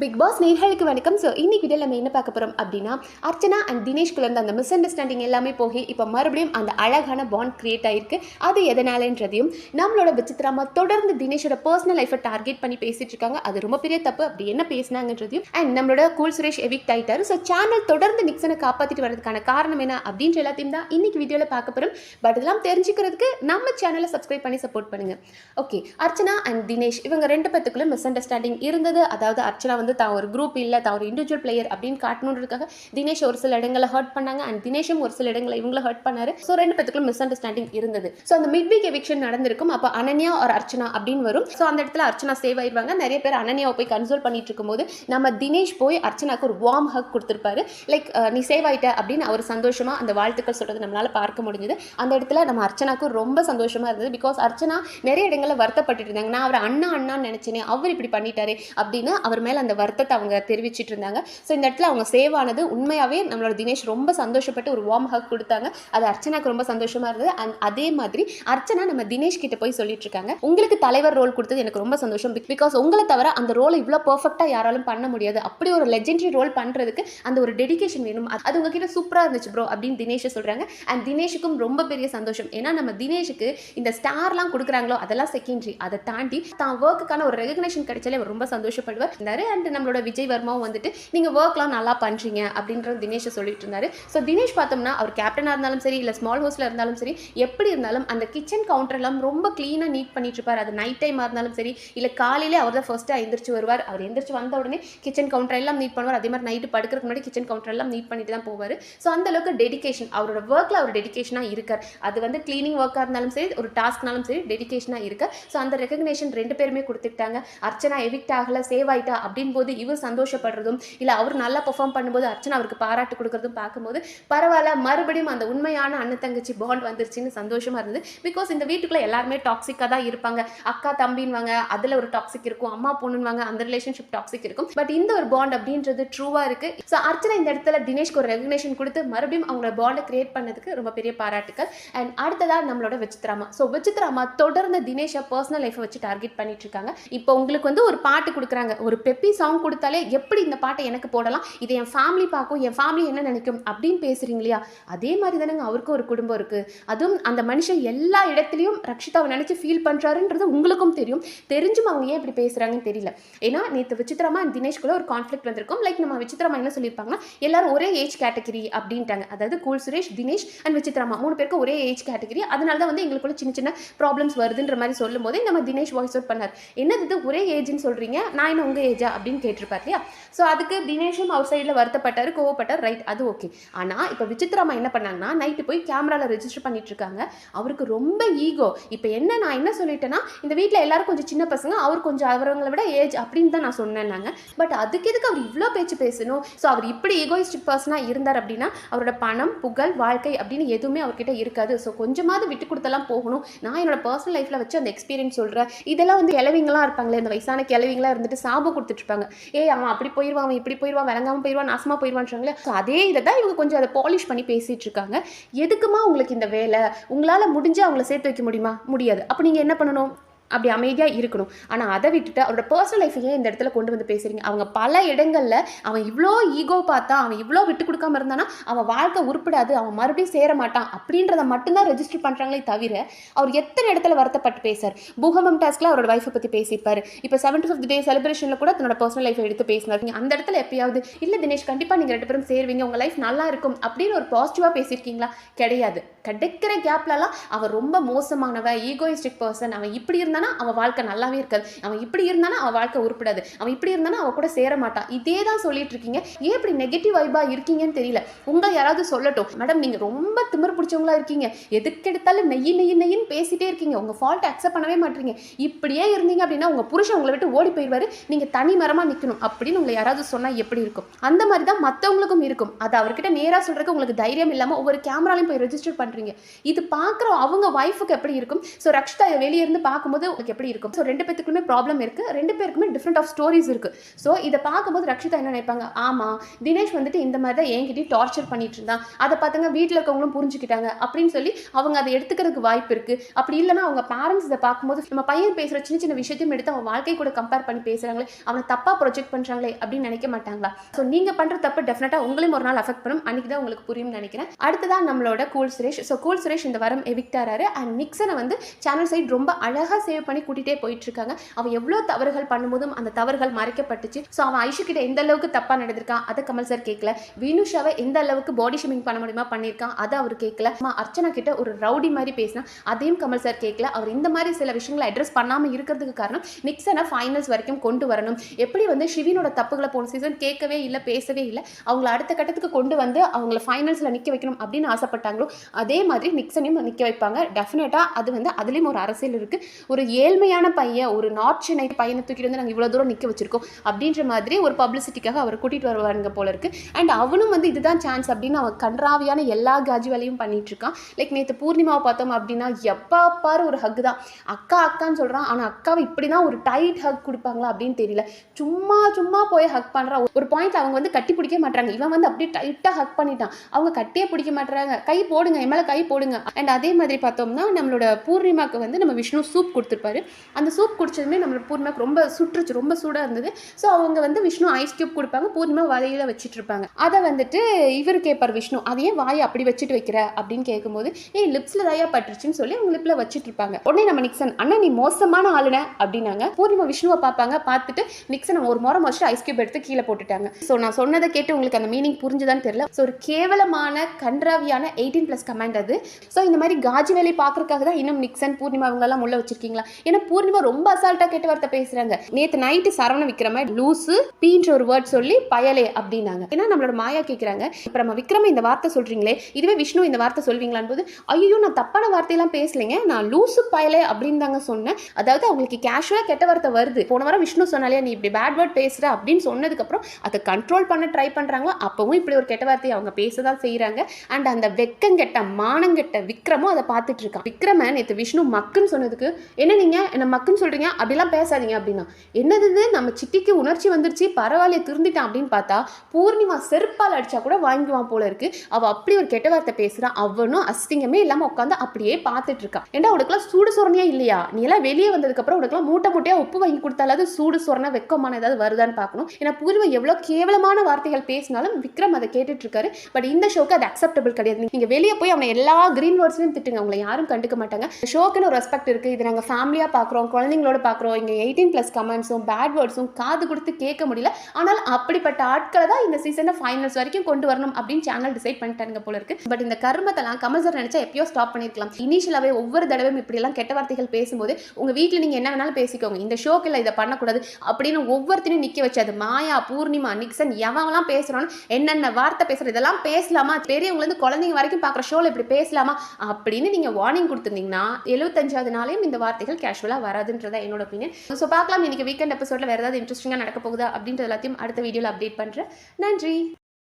Big pass நேர்களுக்கு வணக்கம். So இன்னைக்கு வீடியோ நம்ம என்ன பார்க்க போகிறோம் அப்படின்னா அர்ச்சனா அண்ட் தினேஷ்குள்ள இருந்த அந்த மிஸ் அண்டர்ஸ்டாண்டிங் எல்லாமே போய் இப்போ மறுபடியும் அந்த அழகான பாண்ட் கிரியேட் ஆகிருக்கு அது எதனாலன்றதையும் நம்மளோட விசித்திரமா தொடர்ந்து தினேஷோட பர்சனல் லைஃப்பை டார்கெட் பண்ணி பேசிட்டு இருக்காங்க. அது ரொம்ப பெரிய தப்பு. அப்படி என்ன பேசினாங்கன்றதையும் அண்ட் நம்மளோட கூல் சுரேஷ் எவிக்ட் ஆகிட்டாரு ஸோ சேனல் தொடர்ந்து நிக்சனை காப்பாற்றிட்டு வரதுக்கான காரணம் என்ன அப்படின்ற எல்லாத்தையும் தான் இன்னைக்கு வீடியோவில் பார்க்க போகிறோம் பட் இதெல்லாம் தெரிஞ்சுக்கிறதுக்கு நம்ம சேனலை சப்ஸ்கிரைப் பண்ணி சப்போர்ட் பண்ணுங்க. ஓகே அர்ச்சனா அண்ட் தினேஷ் இவங்க ரெண்டு பேத்துக்குள்ள மிஸ் அண்டர்ஸ்டாண்டிங் இருந்தது. அதாவது அர்ச்சனா வந்து தான் ஒரு குரூப் இல்லை தான் ஒரு இண்டிவிஜுவல் பிளேயர் அப்படின்னு காட்டணுன்றதுக்காக தினேஷ் ஒரு சில இடங்களை ஹர்ட் பண்ணாங்க. அண்ட் தினேஷும் ஒரு சில இடங்களை இவங்கள ஹர்ட் பண்ணாரு. ஸோ ரெண்டு பேத்துக்குள்ள மிஸ் அண்டர்ஸ்டாண்டிங் இருந்தது. ஸோ அந்த மிட் வீக் எவிக்ஷன் நடந்திருக்கும். அப்போ அனன்யா ஒரு அர்ச்சனா அப்படின்னு வரும். ஸோ அந்த இடத்துல அர்ச்சனா சேவ் ஆயிடுவாங்க நிறைய பேர் அனன்யாவை போய் கன்சோல் பண்ணிட்டு இருக்கும்போது நம்ம தினேஷ் போய் அர்ச்சனாக்கு ஒரு வார்ம் ஹக் கொடுத்துருப்பாரு. லைக் நீ சேவ் ஆயிட்ட அப்படின்னு அவர் சந்தோஷமா அந்த வாழ்த்துக்கள் சொல்றது நம்மளால பார்க்க முடிஞ்சது. அந்த இடத்துல நம்ம அர்ச்சனாக்கு ரொம்ப சந்தோஷமா இருந்தது. பிகாஸ் அர்ச்சனா நிறைய இடங்களில் வருத்தப்பட்டு இருந்தாங்க. நான் அவர் அண்ணா அண்ணான்னு நினைச்சேனே அவர் இப்படி பண்ணிட்டாரு அப்படின்னு அவர் மேல அந்த வருத்தத்தை அவங்க தெரிவிச்சிட்டு இருந்தாங்க. ஸோ இந்த இடத்துல அவங்க சேவ் ஆனது உண்மையாகவே நம்மளோட தினேஷ் ரொம்ப சந்தோஷப்பட்டு ஒரு வார்ம் ஹக் கொடுத்தாங்க. அது அர்ச்சனாக்கு ரொம்ப சந்தோஷமாக இருந்தது. அண்ட் அதே மாதிரி அர்ச்சனா நம்ம தினேஷ் கிட்ட போய் சொல்லிட்டு இருக்காங்க. உங்களுக்கு தலைவர் ரோல் கொடுத்தது எனக்கு ரொம்ப சந்தோஷம். பிகாஸ் உங்களை தவிர அந்த ரோலை இவ்வளோ பர்ஃபெக்டாக யாராலும் பண்ண முடியாது. அப்படி ஒரு லெஜெண்டரி ரோல் பண்ணுறதுக்கு அந்த ஒரு டெடிகேஷன் வேணும். அது- உங்ககிட்ட சூப்பராக இருந்துச்சு ப்ரோ அப்படின்னு தினேஷ் சொல்கிறாங்க அண்ட் தினேஷுக்கும் ரொம்ப பெரிய சந்தோஷம். ஏன்னா நம்ம தினேஷுக்கு இந்த ஸ்டார்லாம் கொடுக்குறாங்களோ அதெல்லாம் செகண்டரி அதை தாண்டி தான் ஒர்க்குக்கான ஒரு ரெகக்னேஷன் கிடைச்சாலே அவர் ரொம்ப சந்தோஷப்படுவார். நிறைய அண்ட் நம்மளோட விஜய் வர்மாவும் வந்துட்டு நீங்கள் ஒர்க்லாம் நல்லா பண்ணுறீங்க அப்படின்றது தினேஷை சொல்லிட்டு இருந்தாரு. ஸோ தினேஷ் பார்த்தோம்னா அவர் கேப்டனாக இருந்தாலும் சரி இல்லை ஸ்மால் ஹவுஸில் இருந்தாலும் சரி எப்படி இருந்தாலும் அந்த கிச்சன் கவுண்டர் எல்லாம் ரொம்ப க்ளீனாக நீட் பண்ணிட்டு இருப்பார். அது நைட் டைமாக இருந்தாலும் சரி இல்லை காலையிலே அவர் தான் ஃபர்ஸ்ட்டாக எந்திரிச்சு வருவார். அவர் எந்திரிச்சு வந்த உடனே கிச்சன் கவுண்டர் எல்லாம் நீட் பண்ணுவார். அதே மாதிரி நைட்டு படுக்கிறதுக்கு முன்னாடி கிச்சன் கவுண்டர் எல்லாம் நீட் பண்ணிட்டு தான் போவார். ஸோ அந்த அளவுக்கு டெடிகேஷன் அவரோட ஒர்க்கில் அவர் டெடிகேஷனாக இருக்கார். அது வந்து க்ளீனிங் ஒர்க்காக இருந்தாலும் சரி ஒரு டாஸ்க்னாலும் சரி டெடிகேஷனாக இருக்கார். ஸோ அந்த ரெகக்னேஷன் ரெண்டு பேருமே கொடுத்துட்டாங்க அர்ச்சனா எவிக்ட் ஆகலை சேவ் ஆயிட்டா அப்படின்னு போது இவர் சந்தோஷப்படுறதும் இல்லை அவர் நல்லா பெர்ஃபார்ம் பண்ணும்போது அர்ச்சனா அவருக்கு பாராட்டு கொடுக்குறதும் பார்க்கும்போது பரவாயில்ல மறுபடியும் அந்த உண்மையான அண்ணன் தங்கச்சி பாண்ட் வந்துருச்சுன்னு சந்தோஷமா இருந்தது. பிகாஸ் இந்த வீட்டுக்குள்ள எல்லாருமே டாக்ஸிக்காக தான் இருப்பாங்க. அக்கா தம்பின்வாங்க அதில் ஒரு டாக்ஸிக் இருக்கும். அம்மா பொண்ணுன்வாங்க அந்த ரிலேஷன்ஷிப் டாக்ஸிக் இருக்கும். பட் இந்த ஒரு பாண்ட் அப்படின்றது ட்ரூவா இருக்கு. ஸோ அர்ச்சனா இந்த இடத்துல தினேஷ்க்கு ஒரு ரெகக்னேஷன் கொடுத்து மறுபடியும் அவங்களோட பாண்டை கிரியேட் பண்ணதுக்கு ரொம்ப பெரிய பாராட்டுக்கள். அண்ட் அடுத்ததா நம்மளோட விசித்ராமா ஸோ விசித்ராமா தொடர்ந்து தினேஷை பர்சனல் லைஃப்பை வச்சு டார்கெட் பண்ணிட்டு இருக்காங்க. இப்போ உங்களுக்கு வந்து ஒரு பாட்டு கொடுக்குறாங்க. ஒரு பெப்பி சாங் கொடுத்தாலே எப்படி இந்த பாட்டை எனக்கு போடலாம்? இதை என் ஃபேமிலி பார்க்கும் என் ஃபேமிலி என்ன நினைக்கும் அப்படின்னு பேசுகிறீங்க இல்லையா? அதே மாதிரி தானேங்க அவருக்கும் ஒரு குடும்பம் இருக்குது அதுவும் அந்த மனுஷன் எல்லா இடத்துலையும் ரக்ஷிதாவை நினச்சி ஃபீல் பண்ணுறாருன்றது உங்களுக்கும் தெரியும். தெரிஞ்சும் அவங்க ஏன் இப்படி பேசுகிறாங்கன்னு தெரியல. ஏன்னா நேற்று விசித்திரமா தினேஷ் கூட ஒரு கான்ஃப்ளிக் வந்திருக்கும். லைக் நம்ம விசித்திரமா என்ன சொல்லியிருப்பாங்கன்னா எல்லாரும் ஒரே ஏஜ் கேட்டகரி அப்படின்ட்டாங்க. அதாவது கூல் சுரேஷ் தினேஷ் அண்ட் விசித்திரமா. மூணு பேருக்கு ஒரே ஏஜ் கேட்டகரி அதனால தான் வந்து எங்களுக்குள்ள சின்ன சின்ன ப்ராப்ளம்ஸ் வருதுன்ற மாதிரி சொல்லும் போதே நம்ம தினேஷ் வாய்ஸ் அவுட் பண்ணார். என்னது ஒரே ஏஜ்னு சொல்கிறீங்க நான் என்ன உங்கள் ஏஜா அப்படின்னு கேட்டிருப்பார் இல்லையா? ஸோ அதுக்கு தினேஷும் அவர் சைடில் வருத்தப்பட்டார் கோவப்பட்டார். ரைட் அது ஓகே ஆனால் இப்போ விசித்ராமா என்ன பண்ணாங்கன்னா நைட்டு போய் கேமராவில் ரெஜிஸ்டர் பண்ணிட்டு இருக்காங்க அவருக்கு ரொம்ப ஈகோ இப்போ என்ன நான் என்ன சொல்லிட்டேன்னா இந்த வீட்டில் எல்லாரும் கொஞ்சம் சின்ன பசங்க அவர் கொஞ்சம் அவரவங்களை விட ஏஜ் அப்படின்னு தான் நான் சொன்னேன்னாங்க. பட் அதுக்கு எதுக்கு அவர் இவ்வளோ பேச்சு பேசணும்? ஸோ அவர் இப்படி ஈகோயிஸ்டிக் பர்சனாக இருந்தார் அப்படின்னா அவரோட பணம் புகழ் வாழ்க்கை அப்படின்னு எதுவுமே அவர்கிட்ட இருக்காது. ஸோ கொஞ்சமாவது விட்டு கொடுத்தலாம் போகணும். நான் என்னோட பர்சனல் லைஃப்பில் வச்சு அந்த எக்ஸ்பீரியன்ஸ் சொல்கிறேன் இதெல்லாம் வந்து கிழவிங்களாம் இருப்பாங்களே இந்த வயசான கிளவிங்களாம் இருந்துட்டு சாபம் கொடுத்துட்டு இருப்பாங்க ஏய் அவன் அப்படி போயிடுவான் அவன் இப்படி போயிடுவான் விளங்காம போயிடுவான் நாசமாக போயிடுவான்றாங்களே ஸோ அதே இதை தான் இவங்க கொஞ்சம் அதை பாலிஷ் பண்ணி பேசிட்டு இருக்காங்க. எதுக்குமா உங்களுக்கு இந்த வேலை? உங்களால் முடிஞ்சு அவங்கள சேர்த்து வைக்க முடியுமா? முடியாது. அப்போ நீங்கள் என்ன பண்ணணும்? அப்படி அமைதியாக இருக்கணும். ஆனால் அதை விட்டுட்டு அவரோட பர்சனல் லைஃபை ஏன் இந்த இடத்துல கொண்டு வந்து பேசுறீங்க? அவங்க பல இடங்களில் அவன் இவ்வளோ ஈகோ பார்த்தா அவன் இவ்வளோ விட்டு கொடுக்காம இருந்தானா அவன் வாழ்க்கை உருப்படாது அவன் மறுபடியும் சேர மாட்டான் அப்படின்றத மட்டும்தான் ரெஜிஸ்டர் பண்ணுறாங்களே தவிர அவர் எத்தனை இடத்துல வருத்தப்பட்டு பேசார் பூகம்பம் டாஸ்கில் அவரோட ஒய்ஃபை பற்றி பேசியிருப்பார் இப்போ செவன்டி ஃபிஃப்த் டே செலிப்ரேஷனில் கூட தன்னோட பர்சனல் லைஃபை எடுத்து பேசினார். நீங்கள் அந்த இடத்துல எப்பயாவது இல்லை தினேஷ் கண்டிப்பாக நீங்கள் ரெண்டு பேரும் சேருவீங்க உங்கள் லைஃப் நல்லா இருக்கும் அப்படின்னு ஒரு பாசிட்டிவாக பேசியிருக்கீங்களா? கிடையாது. கிடைக்கிற கேப்லலாம் அவன் ரொம்ப மோசமானவன் ஈகோயிஸ்டிக் பர்சன் அவன் இப்படி இருந்தால் இருந்தானா அவன் வாழ்க்கை நல்லாவே இருக்காது. அவன் இப்படி இருந்தானா அவன் வாழ்க்கை உருப்படாது. அவன் இப்படி இருந்தானா அவன் கூட சேர மாட்டான் இதே தான் சொல்லிட்டு இருக்கீங்க. ஏன் இப்படி நெகட்டிவ் வைபா இருக்கீங்கன்னு தெரியல. உங்க யாராவது சொல்லட்டும். மேடம் நீங்க ரொம்ப திமிர் பிடிச்சவங்களா இருக்கீங்க. எதுக்கு எடுத்தாலும் நெய் நெய் நெய்ன்னு பேசிட்டே இருக்கீங்க. உங்க ஃபால்ட் அக்செப்ட் பண்ணவே மாட்டீங்க. இப்படியே இருந்தீங்க அப்படின்னா உங்க புருஷன் உங்களை விட்டு ஓடி போயிடுவாரு நீங்க தனி மரமா நிக்கணும். அப்படின்னு உங்களை யாராவது சொன்னா எப்படி இருக்கும்? அந்த மாதிரி தான் மத்தவங்களுக்கும் இருக்கும். அது அவர்கிட்ட நேரா சொல்றதுக்கு உங்களுக்கு தைரியம் இல்லாம ஒவ்வொரு கேமராலையும் போய் ரெஜிஸ்டர் பண்றீங்க. பண்ணுறீங்க இது பார்க்குற அவங்க ஒய்ஃபுக்கு எப்படி இருக்கும்? ஸோ ரக்ஷிதா வெளியே இருந்து பார்க்கும்போது உங்களுக்கு எப்படி இருக்கும்? ஸோ ரெண்டு பேத்துக்குமே ப்ராப்ளம் இருக்குது ரெண்டு பேருக்குமே டிஃப்ரெண்ட் ஆஃப் ஸ்டோரிஸ் இருக்குது ஸோ இதை பார்க்கும்போது ரக்ஷிதா என்ன நினைப்பாங்க? ஆமாம் தினேஷ் வந்துட்டு இந்த மாதிரி தான் என்கிட்டயும் டார்ச்சர் பண்ணிட்டு இருந்தான். அதை பார்த்துங்க வீட்டில் இருக்கவங்களும் புரிஞ்சுக்கிட்டாங்க அப்படின்னு சொல்லி அவங்க அதை எடுத்துக்கிறதுக்கு வாய்ப்பு இருக்குது அப்படி இல்லைனா அவங்க பேரண்ட்ஸ் இதை பார்க்கும்போது நம்ம பையன் பேசுகிற சின்ன சின்ன விஷயத்தையும் எடுத்து அவன் வாழ்க்கை கூட கம்பேர் பண்ணி பேசுகிறாங்களே அவனை தப்பாக ப்ரொஜெக்ட் பண்ணுறாங்களே அப்படின்னு நினைக்க மாட்டாங்களா? ஸோ நீங்கள் பண்ணுற தப்பு டெஃபினட்டாக உங்களையும் ஒரு நாள் அஃபெக்ட் பண்ணும். அன்றைக்கி தான் உங்களுக்கு புரியும்னு நினைக்கிறேன். அடுத்ததான் நம்மளோட cool Suresh. So cool Suresh இந்த வாரம் எவிக்டாராரு அண்ட் நிக்சனை வந்து சேனல் சைட் ரொம்ப அழகாக சேவ் பண்ணி கூட்டிகிட்டே போயிட்டுருக்காங்க. அவன் எவ்வளோ தவறுகள் பண்ணும்போதும் அந்த தவறுகள் மறைக்கப்பட்டுச்சு. ஸோ அவன் ஐஷு கிட்ட எந்த அளவுக்கு தப்பாக நடந்திருக்கான் அதை கமல் சார் கேட்கல வினுஷாவை எந்த அளவுக்கு பாடி ஷேமிங் பண்ண முடியுமா பண்ணியிருக்கான் அதை அவர் கேட்கல அர்ச்சனா கிட்ட ஒரு ரவுடி மாதிரி பேசினா அதையும் கமல் சார் கேட்கல அவர் இந்த மாதிரி சில விஷயங்களை அட்ரஸ் பண்ணாமல் இருக்கிறதுக்கு காரணம் நிக்சனை ஃபைனல்ஸ் வரைக்கும் கொண்டு வரணும். எப்படி வந்து ஷிவினோட தப்புகளை போன சீசன் கேட்கவே இல்லை பேசவே இல்லை அவங்கள அடுத்த கட்டத்துக்கு கொண்டு வந்து அவங்கள ஃபைனல்ஸில் நிற்க வைக்கணும் அப்படின்னு ஆசைப்பட்டாங்களோ அதே மாதிரி நிக்சனையும் நிற்க வைப்பாங்க. டெஃபினட்டாக அது வந்து அதுலேயும் ஒரு அரசியல் இருக்குது ஒரு ஏழ்மையான பையன் ஒரு நார்த் சென்னை பையனை தூக்கிட்டு வந்து நாங்கள் இவ்வளோ தூரம் நிற்க வச்சிருக்கோம் அப்படின்ற மாதிரி ஒரு பப்ளிசிட்டிக்காக அவர் கூட்டிகிட்டு வருவாருங்க போல இருக்கு. அண்ட் அவனும் வந்து இதுதான் சான்ஸ் அப்படின்னு அவன் கன்றாவியான எல்லா காஜி வேலையும் பண்ணிட்டு இருக்கான். லைக் நேற்று பூர்ணிமாவை பார்த்தோம் அப்படின்னா எப்பா பாரு ஒரு ஹக் தான். அக்கா அக்கான்னு சொல்கிறான் ஆனால் அக்காவை இப்படி தான் ஒரு டைட் ஹக் கொடுப்பாங்களா அப்படின்னு தெரியல. சும்மா சும்மா போய் ஹக் பண்ணுறான் ஒரு பாயிண்ட் அவங்க வந்து கட்டி பிடிக்க மாட்டாங்க இவன் வந்து அப்படியே டைட்டாக ஹக் பண்ணிட்டான். அவங்க கட்டியே பிடிக்க மாட்டுறாங்க கை போடுங்க என் மேலே கை போடுங்க. அண்ட் அதே மாதிரி பார்த்தோம்னா நம்மளோட பூர்ணிமாவுக்கு வந்து நம்ம விஷ்ணு சூப் கொடுத்துருப்பாரு. அந்த சூப் குடிச்சதுமே நம்மளோட பூர்ணிமாக்கு ரொம்ப சுற்றுச்சு ரொம்ப சூடாக இருந்தது. ஸோ அவங்க வந்து விஷ்ணு ஐஸ் கியூப் கொடுப்பாங்க பூர்ணிமா வலையில் வச்சுட்டு இருப்பாங்க அதை வந்துட்டு இவர் கேட்பார் விஷ்ணு அதையே வாயை அப்படி வச்சுட்டு வைக்கிற? அப்படின்னு கேட்கும்போது ஏய் லிப்ஸில் தாயா பட்டுருச்சுன்னு சொல்லி அவங்க லிப்பில் வச்சுட்டு இருப்பாங்க உடனே நம்ம நிக்சன் அண்ணா நீ மோசமான ஆளுன அப்படின்னாங்க. பூர்ணிமா விஷ்ணுவை பார்ப்பாங்க பார்த்துட்டு நிக்சன் ஒரு முறை வச்சுட்டு ஐஸ் கியூப் எடுத்து கீழே போட்டுட்டாங்க. ஸோ நான் சொன்னதை கேட்டு உங்களுக்கு அந்த மீனிங் புரிஞ்சுதான்னு தெரியல. ஸோ ஒரு கேவலமான கன்றாவியான எயிட்டீன் ப்ளஸ் கமெண்ட் அது. ஸோ இந்த மாதிரி காஜி வேலை பார்க்கறதுக்காக தான் இன்னும் நிக்சன் பூர்ணிமா அவங்களெல்லாம் உள்ள வச்சிருக்கீங்களா? ஏன்னா பூர்ணிமா ரொம்ப அசால்ட்டாக கெட்ட வார்த்தை பேசுறாங்க. நேற்று நைட்டு சரவண விக்ரம லூசு பீன்ற ஒரு வேர்ட் சொல்லி பயலே அப்படின்னாங்க. ஏன்னா நம்மளோட மாயா கேட்குறாங்க இப்போ நம்ம விக்ரம இந்த வார்த்தை சொல்றீங்களே இதுவே விஷ்ணு இந்த வார்த்தை சொல்வீங்களான் போது ஐயோ நான் தப்பான வார்த்தையெல்லாம் பேசலைங்க. நான் லூசு பயலே அப்படின்னு தாங்க சொன்னேன். அதாவது அவங்களுக்கு கேஷுவலாக கெட்ட வார்த்தை வருது. போன வாரம் விஷ்ணு சொன்னாலே நீ இப்படி பேட் வேர்ட் பேசுற அப்படின்னு சொன்னதுக்கப்புறம் அதை கண்ட்ரோல் பண்ண ட்ரை பண்றாங்க. அப்பவும் இப்படி ஒரு கெட்ட வார்த்தையை அவங்க பேச தான் செய்கிறாங்க அண்ட் அந்த வெக்கங்கெட்ட மானங்கெட்ட விக்ரமும் அதை பார்த்துட்டு இருக்கான். விக்ரம நேற்று விஷ்ணு மக்குன்னு சொன்னதுக்கு என்ன நீங்க என்ன மக்குன்னு சொல்றீங்க? அப்படிலாம் பேசாதீங்க அப்படின்னா. என்னது நம்ம சிட்டிக்கு உணர்ச்சி வந்துருச்சு. பரவாயில்ல திருந்திட்டான் அப்படின்னு பார்த்தா பூர்ணிமா செருப்பால் அடிச்சா கூட வாங்கிவான் போல இருக்கு. அவள் அப்படி ஒரு கெட்ட வார்த்தை பேசுறான் அவனும் அசிங்கமே இல்லாம உட்காந்து அப்படியே பார்த்துட்டு இருக்கான் ஏன்டா உனக்குலாம் சூடு சொரணையா இல்லையா? நீ எல்லாம் வெளியே வந்ததுக்கப்புறம் உனக்குலாம் மூட்டை மூட்டையாக உப்பு வாங்கி கொடுத்தாலாவது சூடு சொரணை வெக்கமான ஏதாவது வருதான்னு பார்க்கணும். ஏன்னா பூர்ணிமா எவ்வளோ கேவலமான வார்த்தைகள் பேசினாலும் விக்ரம் அதை கேட்டுட்டு இருக்காரு. பட் இந்த ஷோக்கு அது அக்செப்டபிள் கிடையாது. நீங்க வெளியே போய் அவனை எல்லா கிரீன் வேர்ட்ஸ்லையும் திட்டுங்க. அவங்களை யாரும் கண்டுக்க மாட்டாங்க. ஷோக்குன்னு ஒரு ரெஸ்பெக்ட் இருக்கு. இது நாங்கள் ஃபேமிலியாக பார்க்குறோம் குழந்தைங்களோட பார்க்குறோம் இங்கே எயிட்டீன் ப்ளஸ் கமெண்ட்ஸும் பேட் வேர்ட்ஸும் காது கொடுத்து கேட்க முடியல. ஆனால் அப்படிப்பட்ட ஆட்களை தான் இந்த சீசனை ஃபைனல்ஸ் வரைக்கும் கொண்டு வரணும் அப்படின்னு சேனல் டிசைட் பண்ணிட்டாங்க போல இருக்கு. பட் இந்த கர்மத்தெல்லாம் கமல் சார் எப்பயோ ஸ்டாப் பண்ணிருக்கலாம். இனிஷியலாகவே ஒவ்வொரு தடவையும் இப்படியெல்லாம் கெட்ட வார்த்தைகள் பேசும்போது உங்கள் வீட்டில் நீங்கள் என்ன வேணாலும் பேசிக்கோங்க. இந்த ஷோக்கு இல்லை இதை பண்ணக்கூடாது அப்படின்னு ஒவ்வொருத்தரையும் நிற்க வச்சு அது மாயா பூர்ணிமா நிக்சன் எவன்லாம் பேசுகிறோன்னு என்னென்ன வார்த்தை பேசுகிற இதெல்லாம் பேசலாமா? பெரியவங்கலேருந்து குழந்தைங்க வரைக்கும் பார்க்குற ஷோவில் இப்படி பேசலாமா? அப்படின்னு நீங்கள் வார்னிங் கொடுத்துருந்தீங்கன்னா எழுபத்தஞ்சாவது நாளையும் இந்த வார்த்தை வார்த்தைகள் கேஷுவலாக வராதுன்றதா என்னோட ஒப்பீனியன் ஸோ பார்க்கலாம். இன்னைக்கு வீக்கெண்ட் எபிசோடில் வேறு ஏதாவது இன்ட்ரெஸ்டிங்காக நடக்க போகுதா அப்படின்ற எல்லாத்தையும் அடுத்த வீடியோவில் அப்டேட் பண்ணுறேன் நன்றி.